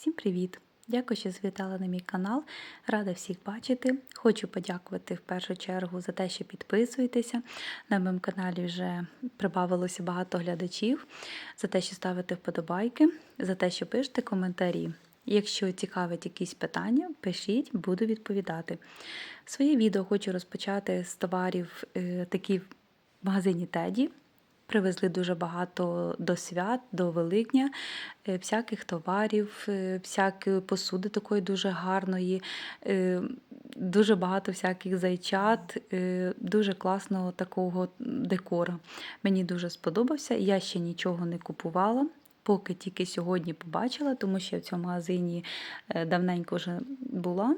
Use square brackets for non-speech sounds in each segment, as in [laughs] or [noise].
Всім привіт! Дякую, що завітали на мій канал. Рада всіх бачити. Хочу подякувати в першу чергу за те, що підписуєтеся. На моєму каналі вже прибавилося багато глядачів, за те, що ставите вподобайки, за те, що пишете коментарі. Якщо цікавить якісь питання, пишіть, буду відповідати. Своє відео хочу розпочати з товарів е, такі в магазині Теді. Привезли дуже багато до свят, до Великдня, е, всяких товарів, е, всякої посуди такої дуже гарної, е, дуже багато всяких зайчат, дуже класного такого декора. Мені дуже сподобався. Я ще нічого не купувала. Поки тільки сьогодні побачила, тому що я в цьому магазині е, давненько вже була.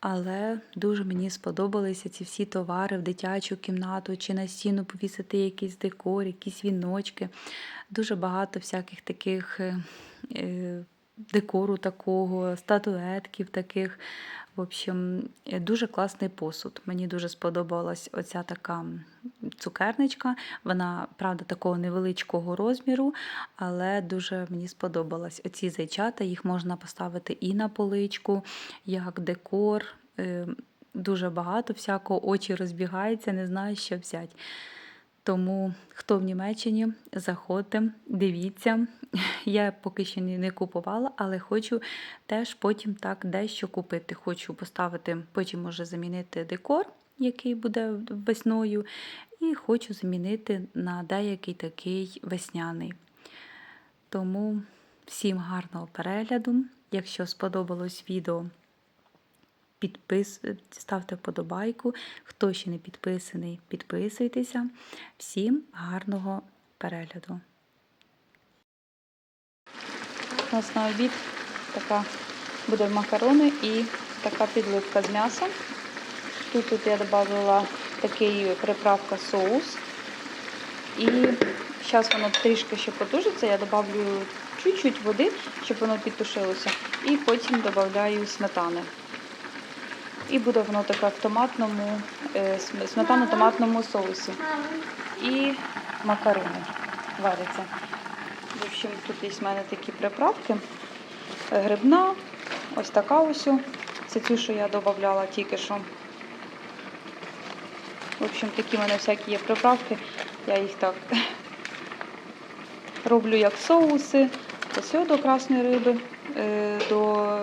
Але дуже мені сподобалися ці всі товари в дитячу кімнату чи на стіну повісити якийсь декор, якісь віночки. Дуже багато всяких таких е, е, декору такого, статуетків таких. В общем, е, дуже класний посуд. Мені дуже сподобалась оця така цукерничка. Вона, правда, такого невеличкого розміру, але дуже мені сподобалась. Оці зайчата, їх можна поставити і на поличку, як декор. Е, Дуже багато всякого, очі розбігаються, не знаю, що взяти. Тому хто в Німеччині, заходьте, дивіться. Я поки що не купувала, але хочу теж потім так дещо купити. Хочу поставити, потім може замінити декор, який буде весною, і хочу замінити на деякий такий весняний. Тому всім гарного перегляду. Якщо сподобалось відео, підпис... ставте вподобайку. Хто ще не підписаний, підписуйтеся. Всім гарного перегляду. У нас на обід така буде макарони і така підливка з м'ясом. Тут, тут я додала такий приправка соус. І зараз воно трішки ще потужиться, я додавлю чуть-чуть води, щоб воно підтушилося. І потім додаю сметани. І буде воно таке в томатному, е, сметано-томатному соусі. І макарони варяться. В общем, тут є в мене такі приправки. Грибна, ось така ось. Це цю, що я додавала тільки що. В общем, такі в мене всякі є приправки. Я їх так [laughs] роблю як соуси. До красної риби, е, до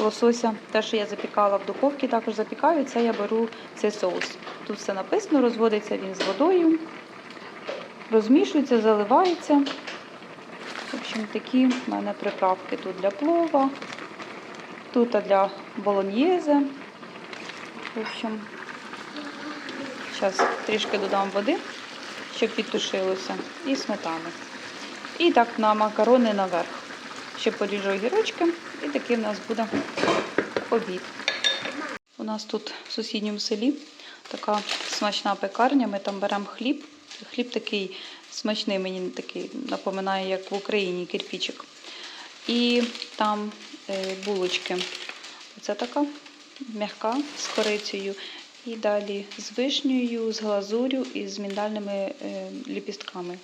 лосося. Те, що я запікала в духовці, також запікаю, це я беру цей соус. Тут все написано, розводиться він з водою, розмішується, заливається. В общем, такі в мене приправки тут для плова, тут для болоньєзе. В общем, зараз трішки додам води, щоб підтушилося, і сметани. І так на макарони наверх. Ще поріжу огірочки, і такий в нас буде обід. У нас тут в сусідньому селі така смачна пекарня. Ми там беремо хліб. Хліб такий смачний, мені такий напоминає, як в Україні кирпічик. І там е, булочки. Оце така м'яка з корицею. І далі з вишнею, з глазурю і з міндальними е, ліпістками.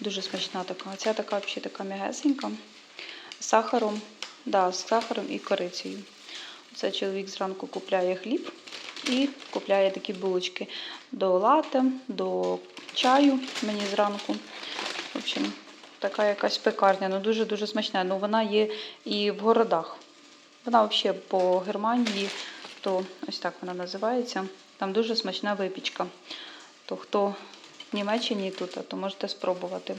Дуже смачна така. Ця така взагалі така м'ягесенька. Сахаром, да, з сахаром і корицею. Це чоловік зранку купляє хліб і купляє такі булочки до лате, до чаю мені зранку. В общем, така якась пекарня, ну дуже-дуже смачна. Ну вона є і в городах. Вона взагалі по Германії, то ось так вона називається. Там дуже смачна випічка. То хто в Німеччині тут, то можете спробувати.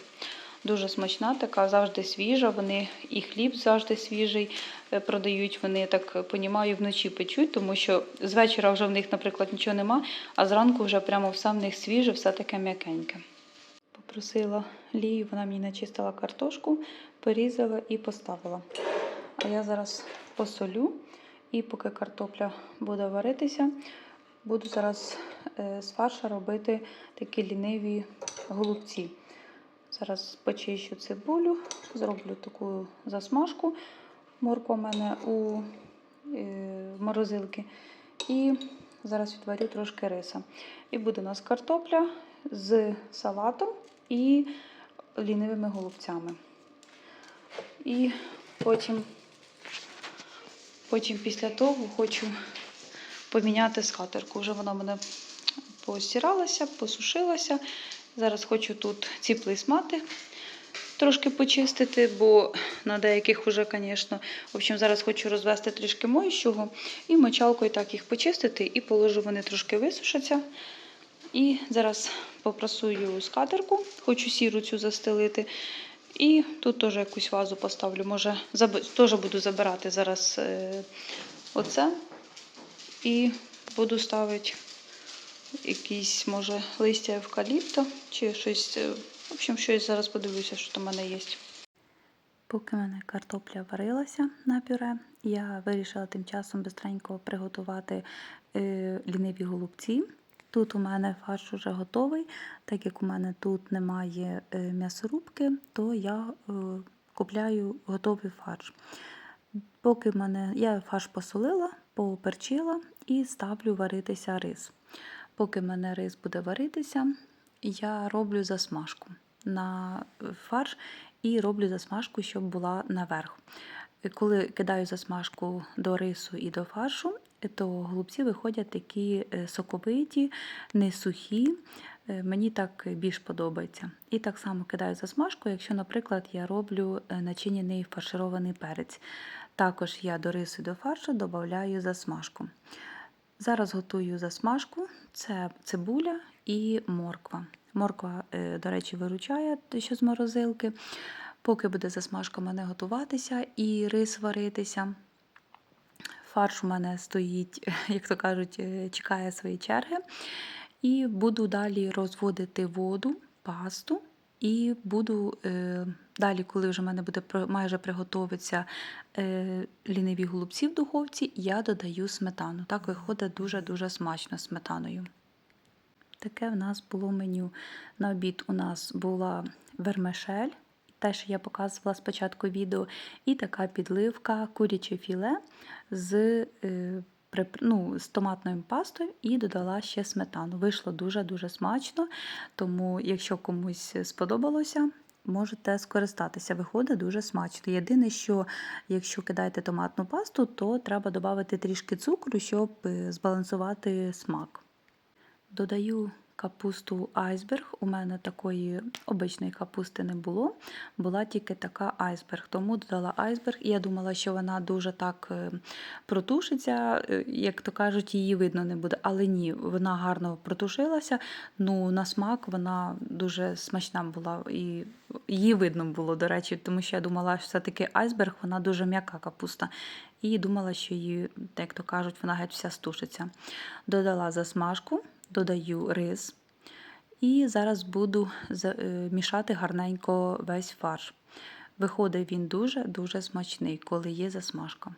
Дуже смачна, така завжди свіжа. Вони і хліб завжди свіжий е, продають. Вони так понімаю, вночі печуть, тому що з вечора вже в них, наприклад, нічого нема, а зранку вже прямо все в них свіже, все таке м'якеньке. Попросила Лію, вона мені начистила картошку, порізала і поставила. А я зараз посолю, і поки картопля буде варитися, буду зараз е, з фарша робити такі ліниві голубці. Зараз почищу цибулю, зроблю таку засмажку. Морква в мене у е, морозилки. І зараз відварю трошки риса. І буде у нас картопля з салатом і лінивими голубцями. І Потім, потім після того хочу поміняти скатерку. Вже вона в мене постиралася, посушилася. Зараз хочу тут ці плейсмати трошки почистити, бо на деяких вже, звісно, в общем, зараз хочу розвести трішки моющого і мочалкою так їх почистити і положу, вони трошки висушаться. І зараз попрасую скатерку, хочу сіру цю застелити. І тут теж якусь вазу поставлю. Може, теж буду забирати зараз е, оце. І буду ставити якісь, може, листя евкаліпта чи щось. е, В общем, щось зараз подивлюся, що там в мене є. Поки в мене картопля варилася на пюре, я вирішила тим часом бистренько приготувати е, ліниві голубці. Тут у мене фарш уже готовий, так як у мене тут немає е, м'ясорубки, то я купляю готовий фарш. Поки мене я фарш посолила, поперчила і ставлю варитися рис. Поки мене рис буде варитися, я роблю засмажку на фарш і роблю засмажку, щоб була наверх. Коли кидаю засмажку до рису і до фаршу, то голубці виходять такі е, соковиті, не сухі. Е, Мені так більш подобається. І так само кидаю засмажку, якщо, наприклад, я роблю е, начинений фарширований перець. Також я до рису і до фаршу додаю засмажку. Зараз готую засмажку, це цибуля і морква. Морква, е, до речі, виручає що з морозилки. Поки буде засмажка в мене готуватися і рис варитися. Фарш у мене стоїть, [laughs] як то кажуть, е, чекає свої черги. І буду далі розводити воду, пасту. І буду е, далі, коли вже в мене буде майже приготовиться е, ліниві голубці в духовці, я додаю сметану. Так виходить дуже-дуже смачно сметаною. Таке в нас було меню. На обід у нас була вермишель, те, що я показувала спочатку відео, і така підливка куряче філе з, е, ну, з томатною пастою і додала ще сметану. Вийшло дуже-дуже смачно, тому якщо комусь сподобалося, можете скористатися. Виходить дуже смачно. Єдине, що якщо кидаєте томатну пасту, то треба додати трішки цукру, щоб е, збалансувати смак. Додаю капусту айсберг. У мене такої обичної капусти не було, була тільки така айсберг. Тому додала айсберг, і я думала, що вона дуже так е, протушиться, е, як то кажуть, її видно не буде. Але ні, вона гарно протушилася. Ну, на смак вона дуже смачна була. І її видно було, до речі, тому що я думала, що все-таки айсберг, вона дуже м'яка капуста. І думала, що її, як то кажуть, вона геть вся стушиться. Додала засмажку додаю рис. І зараз буду е, мішати гарненько весь фарш. Виходить він дуже-дуже смачний, коли є засмажка.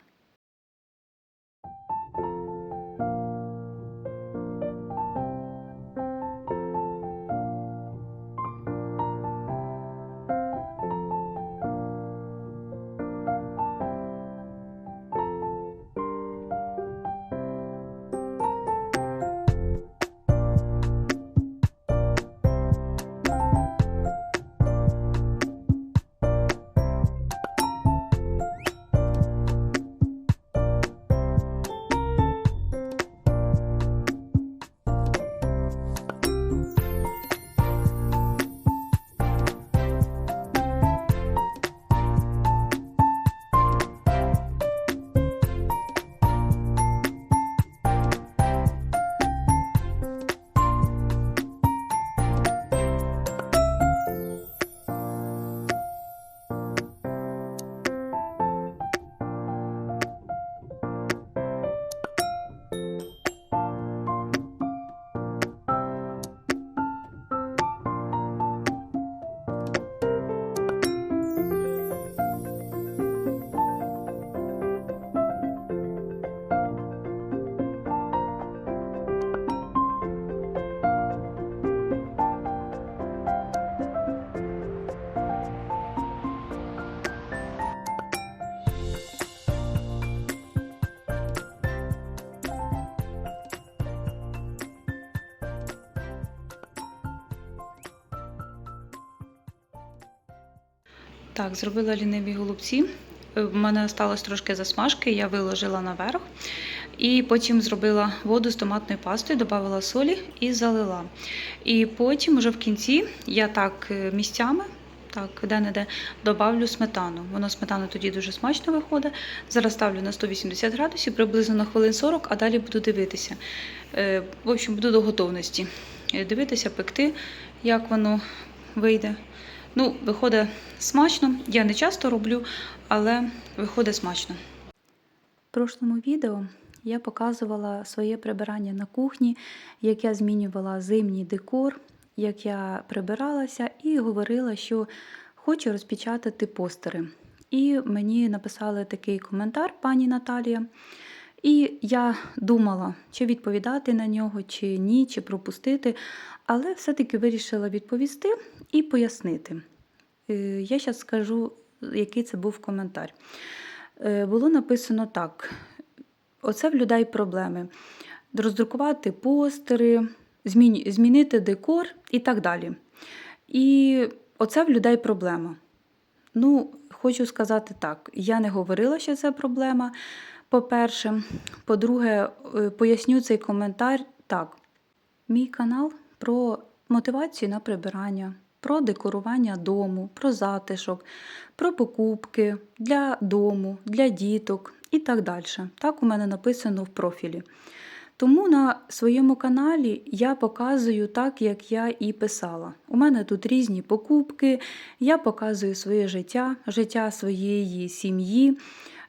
Так, зробила ліниві голубці. Е, В мене осталось трошки засмажки, я виложила наверх. І потім зробила воду з томатною пастою, додала солі і залила. І потім, уже в кінці, я так е, місцями, так, де-не-де, добавлю сметану. Воно сметана тоді дуже смачно виходить. Зараз ставлю на 180 градусів, приблизно на хвилин 40, а далі буду дивитися. Е, В общем, буду до готовності. Е, Дивитися, пекти, як воно вийде. Ну, виходить смачно. Я не часто роблю, але виходить смачно. В прошлому відео я показувала своє прибирання на кухні, як я змінювала зимній декор, як я прибиралася і говорила, що хочу розпечатати постери. І мені написали такий коментар пані Наталія. І я думала, чи відповідати на нього, чи ні, чи пропустити, але все-таки вирішила відповісти і пояснити. Е, Я зараз скажу, який це був коментар. Е, Було написано так: оце в людей проблеми. Роздрукувати постери, змінити декор і так далі. І оце в людей проблема. Ну, хочу сказати так: я не говорила, що це проблема. По-перше, по-друге, е, поясню цей коментар так. Мій канал про мотивацію на прибирання, про декорування дому, про затишок, про покупки для дому, для діток і так далі. Так у мене написано в профілі. Тому на своєму каналі я показую так, як я і писала. У мене тут різні покупки, я показую своє життя, життя своєї сім'ї,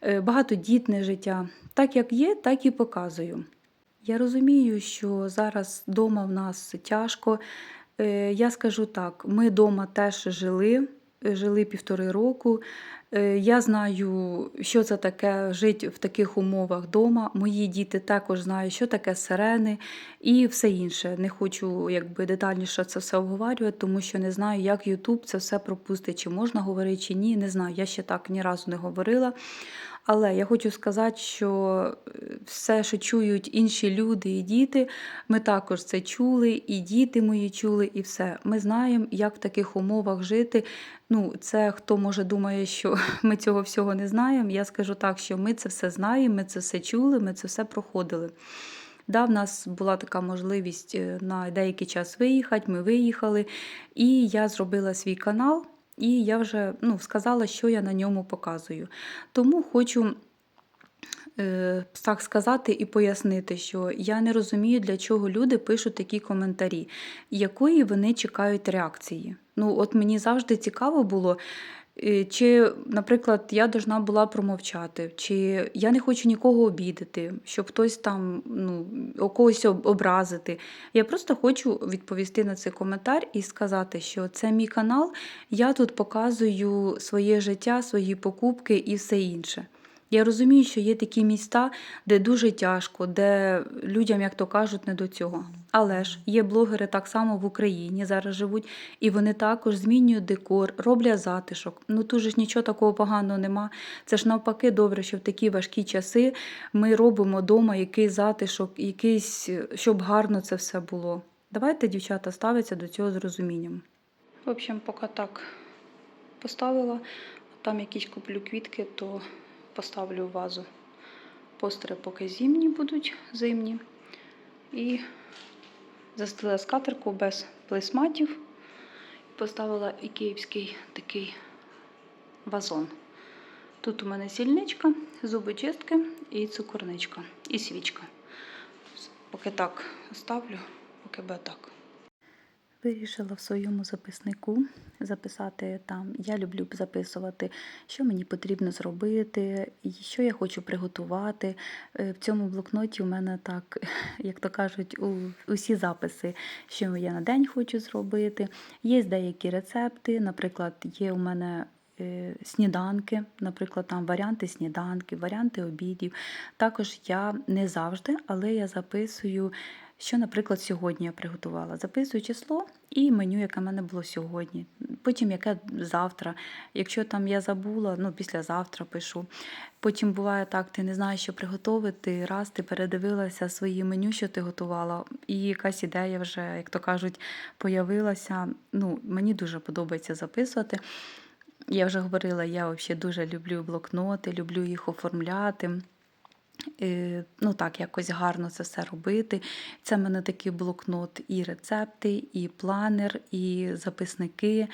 е, багатодітне життя. Так як є, так і показую. Я розумію, що зараз вдома в нас тяжко. Е, Я скажу так: ми вдома теж жили, жили півтори року. Е, Я знаю, що це таке жити в таких умовах вдома. Мої діти також знають, що таке сирени і все інше. Не хочу якби детальніше це все обговорювати, тому що не знаю, як Ютуб це все пропустить, чи можна говорити, чи ні. Не знаю. Я ще так ні разу не говорила. Але я хочу сказати, що е, все, що чують інші люди і діти, ми також це чули, і діти мої чули, і все. Ми знаємо, як в таких умовах жити. Ну, це хто може думає, що [laughs] ми цього всього не знаємо. Я скажу так, що ми це все знаємо, ми це все чули, ми це все проходили. Да, в нас була така можливість е, на деякий час виїхати, ми виїхали, і я зробила свій канал, і я вже ну, сказала, що я на ньому показую. Тому хочу е, так сказати і пояснити, що я не розумію, для чого люди пишуть такі коментарі, якої вони чекають реакції. Ну, от мені завжди цікаво було. Чи, наприклад, я должна була промовчати, чи я не хочу нікого обідати, щоб хтось там ну, когось образити. Я просто хочу відповісти на цей коментар і сказати, що це мій канал, я тут показую своє життя, свої покупки і все інше. Я розумію, що є такі міста, де дуже тяжко, де людям, як то кажуть, не до цього. Але ж є блогери так само в Україні зараз живуть, і вони також змінюють декор, роблять затишок. Ну тут же ж нічого такого поганого нема. Це ж навпаки добре, що в такі важкі часи ми робимо вдома якийсь затишок, якийсь, щоб гарно це все було. Давайте, дівчата, ставиться до цього з розумінням. В общем, поки так поставила, там якісь куплю квітки, то поставлю вазу. Постери поки зимні будуть зимні. І застелила скатерку без плесматів. Поставила ікеївський такий вазон. Тут у мене сільничка, зубочистки і цукорничка, і свічка. Поки так ставлю, поки буде так. Вирішила в своєму записнику записати там. Я люблю записувати, що мені потрібно зробити, що я хочу приготувати. Е, В цьому блокноті у мене так, [laughs] як то кажуть, усі записи, що я на день хочу зробити. Є деякі рецепти, наприклад, є у мене. е, Сніданки, наприклад, там варіанти сніданків, варіанти обідів. Також я не завжди, але я записую що, наприклад, сьогодні я приготувала. Записую число і меню, яке в мене було сьогодні. Потім яке завтра. Якщо там я забула, ну післязавтра пишу. Потім буває так, ти не знаєш, що приготувати. Раз ти передивилася свої меню, що ти готувала, і якась ідея вже, як то кажуть, появилася. Ну, мені дуже подобається записувати. Я вже говорила, я взагалі дуже люблю блокноти, люблю їх оформляти. Ну так, якось гарно це все робити. Це в мене такий блокнот і рецепти, і планер, і записники.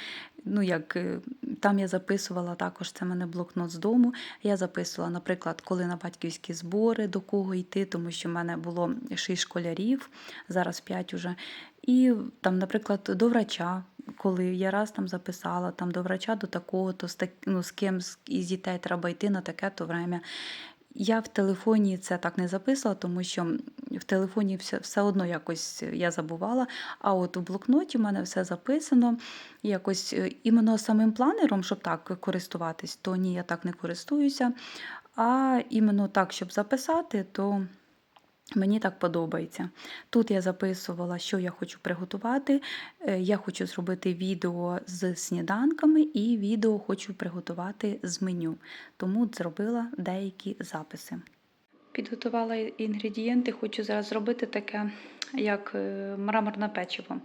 Ну, як е, Там я записувала також це в мене блокнот з дому. Я записувала, наприклад, коли на батьківські збори, до кого йти, тому що в мене було 6 школярів, зараз 5 уже. І там, наприклад, до врача, коли я раз там записала там до врача до такого, то з, так, ну, з ким з із дітей треба йти на таке-то время. Я в телефоні це так не записала, тому що в телефоні все все одно якось я забувала. А от у блокноті в мене все записано. Якось е, іменно самим планером, щоб так користуватись, то ні, я так не користуюся. А іменно так, щоб записати, то Мені так подобається. Тут я записувала, що я хочу приготувати. Е, я хочу зробити відео з сніданками і відео хочу приготувати з меню, тому зробила деякі записи. Підготувала інгредієнти, хочу зараз зробити таке, як е, мраморне печиво.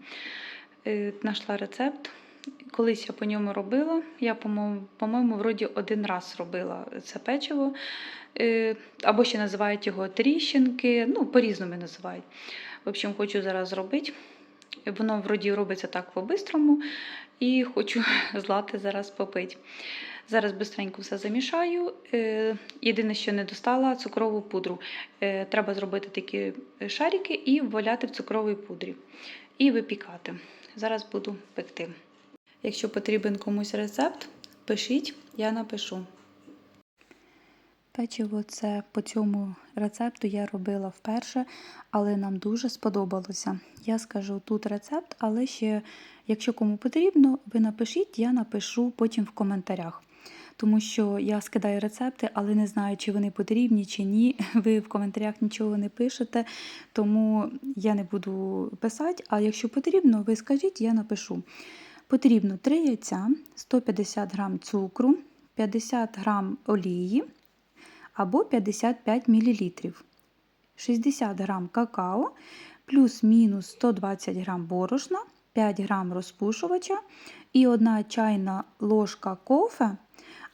Е, Нашла рецепт. Колись я по ньому робила. Я, по-моєму, вроді один раз робила це печиво. Е, або ще називають його тріщинки, ну, по-різному називають. В общем, хочу зараз зробити. Воно вроді робиться так по-бистрому, і хочу [laughs] злати зараз попити. Зараз бистренько все замішаю. Е, єдине, що не достала цукрову пудру. Е, треба зробити такі шарики і вваляти в цукровій пудрі. І випікати. Зараз буду пекти. Якщо потрібен комусь рецепт, пишіть, я напишу. Печиво це по цьому рецепту я робила вперше, але нам дуже сподобалося. Я скажу тут рецепт, але ще, якщо кому потрібно, ви напишіть, я напишу потім в коментарях. Тому що я скидаю рецепти, але не знаю, чи вони потрібні, чи ні. [laughs] Ви в коментарях нічого не пишете, тому я не буду писати. А якщо потрібно, ви скажіть, я напишу. Потрібно 3 яйця, 150 г цукру, 50 г олії або 55 мл, 60 г какао, плюс-мінус 120 г борошна, 5 г розпушувача і 1 чайна ложка кофе,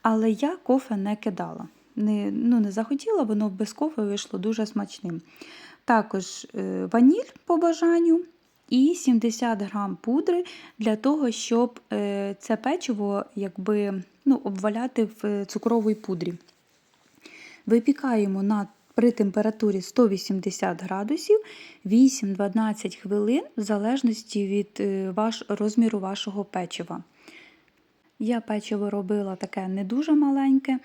але я кофе не кидала. Не, ну, не захотіла, воно без кофе вийшло дуже смачним. Також е, ваніль по бажанню і 70 грам пудри для того, щоб е, це печиво якби, ну, обваляти в цукровій пудрі. Випікаємо на при температурі 180 градусів 8-12 хвилин, в залежності від е, ваш, розміру вашого печива. Я печиво робила таке не дуже маленьке,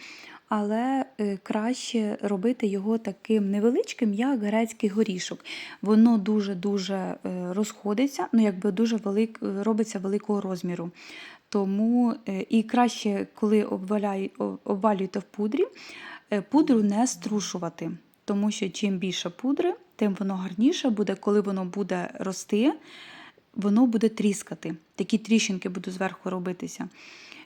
але е, краще робити його таким невеличким, як грецький горішок. Воно дуже-дуже е, розходиться, ну якби дуже велик, робиться великого розміру. Тому і краще, коли обвалюєте в пудрі, пудру не струшувати, тому що чим більше пудри, тим воно гарніше буде, коли воно буде рости, воно буде тріскати. Такі тріщинки будуть зверху робитися.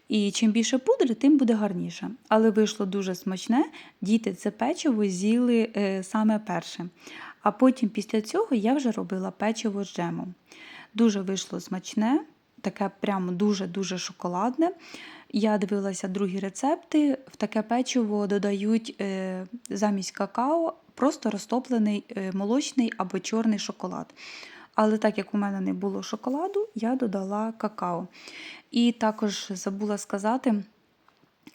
І чим більше пудри, тим буде гарніше. Але вийшло дуже смачне, діти це печиво з'їли е, саме перше. А потім після цього я вже робила печиво з джемом. Дуже вийшло смачне, таке прямо дуже-дуже шоколадне. Я дивилася другі рецепти. В таке печиво додають е, замість какао просто розтоплений е, молочний або чорний шоколад. Але так як у мене не було шоколаду, я додала какао. І також забула сказати,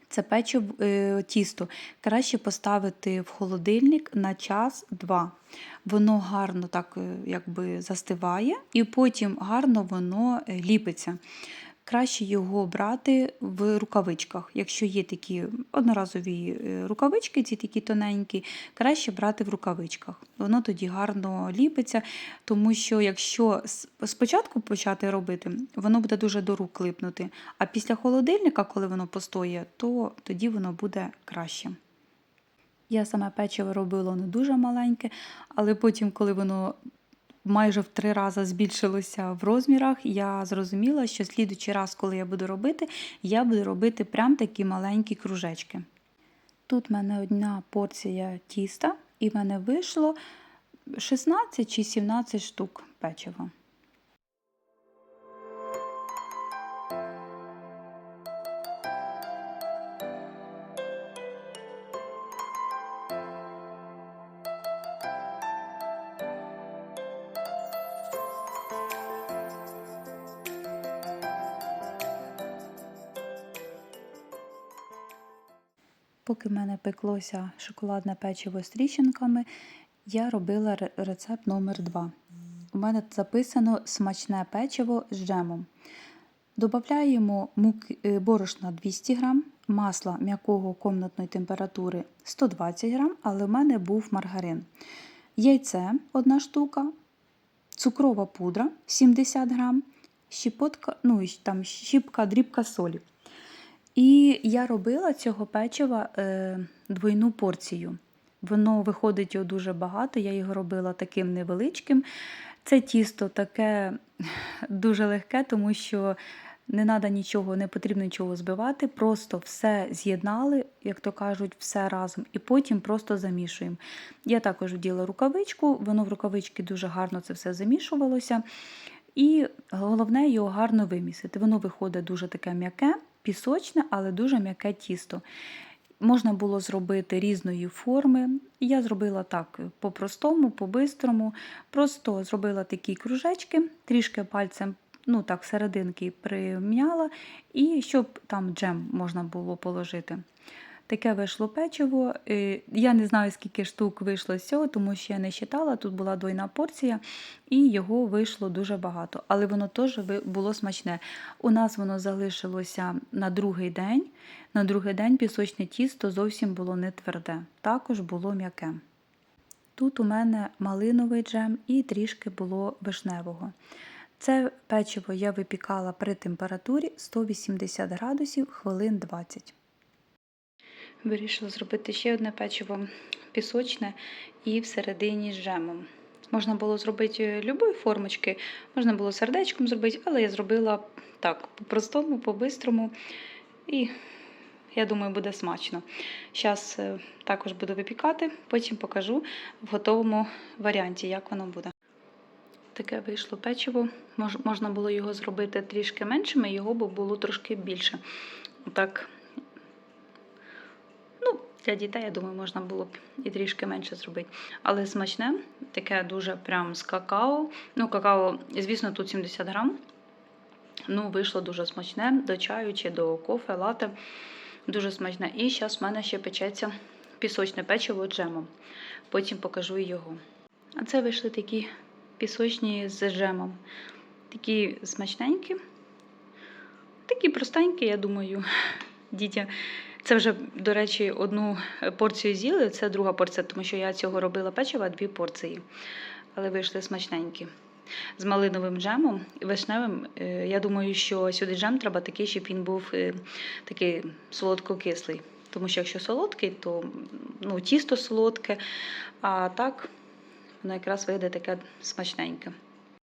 це печиво е, тісто краще поставити в холодильник на час-два. Воно гарно так якби застиває, і потім гарно воно ліпиться краще його брати в рукавичках. Якщо є такі одноразові е, рукавички, ці такі тоненькі, краще брати в рукавичках. Воно тоді гарно ліпиться, тому що якщо спочатку почати робити, воно буде дуже до рук липнути. А після холодильника, коли воно постоє, то тоді воно буде краще. Я саме печиво робила не дуже маленьке, але потім, коли воно майже в три рази збільшилося в розмірах, я зрозуміла, що слідучий раз, коли я буду робити, я буду робити прям такі маленькі кружечки. Тут в мене одна порція тіста, і в мене вийшло 16 чи 17 штук печива. Поки в мене пеклося шоколадне печиво з тріщинками, я робила рецепт номер 2 У мене записано смачне печиво з джемом. Мук, е, борошна 200 г, масла м'якого комнатної температури 120 г, але в мене був маргарин. Яйце одна штука, цукрова пудра 70 г, щепотка, ну, там щіпка, дрібка солі. І я робила цього печива е, двойну порцію. Воно виходить його дуже багато, я його робила таким невеличким. Це тісто таке [laughs] дуже легке, тому що не треба нічого, не потрібно нічого збивати, просто все з'єднали, як то кажуть, все разом, і потім просто замішуємо. Я також вділа рукавичку, воно в рукавички дуже гарно це все замішувалося. І головне його гарно вимісити. Воно виходить дуже таке м'яке, пісочне, але дуже м'яке тісто. Можна було зробити різної форми. Я зробила так по-простому, по-бистрому. Просто зробила такі кружечки, трішки пальцем, ну так, серединки прим'яла, і щоб там джем можна було положити. Таке вийшло печиво. Я не знаю, скільки штук вийшло з цього, тому що я не считала. Тут була двойна порція, і його вийшло дуже багато. Але воно теж було смачне. У нас воно залишилося на другий день. На другий день пісочне тісто зовсім було не тверде, також було м'яке. Тут у мене малиновий джем і трішки було вишневого. Це печиво я випікала при температурі 180 градусів хвилин 20. Вирішила зробити ще одне печиво пісочне і всередині з джемом. Можна було зробити любої формочки, можна було сердечком зробити, але я зробила так, по-простому, по-бистрому. І я думаю, буде смачно. Зараз також буду випікати, потім покажу в готовому варіанті, як воно буде. Таке вийшло печиво. Мож, можна було його зробити трішки меншим, і його було трошки більше. Отак для дітей, я думаю, можна було б і трішки менше зробити. Але смачне, таке дуже прям з какао. Ну, какао, звісно, тут 70 грам. Ну, вийшло дуже смачне до чаю чи до кофе, лате. Дуже смачне. І зараз в мене ще печеться пісочне печиво джемом. Потім покажу його. А це вийшли такі пісочні з джемом. Такі смачненькі. Такі простенькі, я думаю, [laughs] дітям. Це вже, до речі, одну порцію з'їли, це друга порція, тому що я цього робила печива дві порції. Але вийшли смачненькі. З малиновим джемом і вишневим. Е, Я думаю, що сюди джем треба такий, щоб він був е, такий солодко-кислий. Тому що якщо солодкий, то ну, тісто солодке, а так воно якраз вийде таке смачненьке.